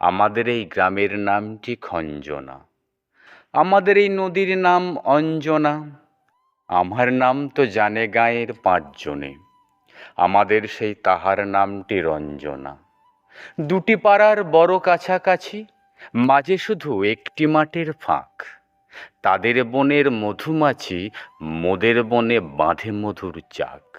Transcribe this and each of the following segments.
আমাদের এই গ্রামের নামটি খঞ্জনা আমাদের এই নদীর নাম অঞ্জনা। আমার নাম তো জানে গাঁয়ের পাঁচজনে। আমাদের সেই তাহার নামটি রঞ্জনা দুটি পাড়ার বড় কাছাকাছি, মাঝে শুধু একটি মাঠের ফাঁক। তাদের বনের মধুমাছি, মোদের বনে বাঁধে মধুর চাক।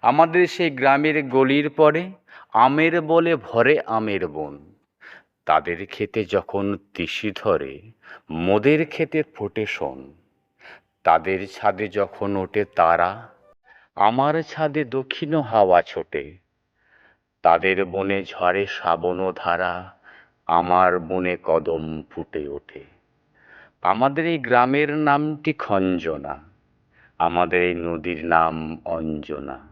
আমাদের সেই গ্রামের গলির পরে আমের বলে ভরে আমের বন। তাদের খেতে যখন তিসি ধরে, মোদের খেতে ফোটে শোন। তাদের ছাদে যখন ওঠে তারা, আমার ছাদে দক্ষিণ হাওয়া ছোটে। তাদের বনে ঝরে শ্রাবণ ধারা, আমার বনে কদম ফুটে ওঠে। আমাদের এই গ্রামের নামটি খঞ্জনা, আমাদের এই নদীর নাম অঞ্জনা।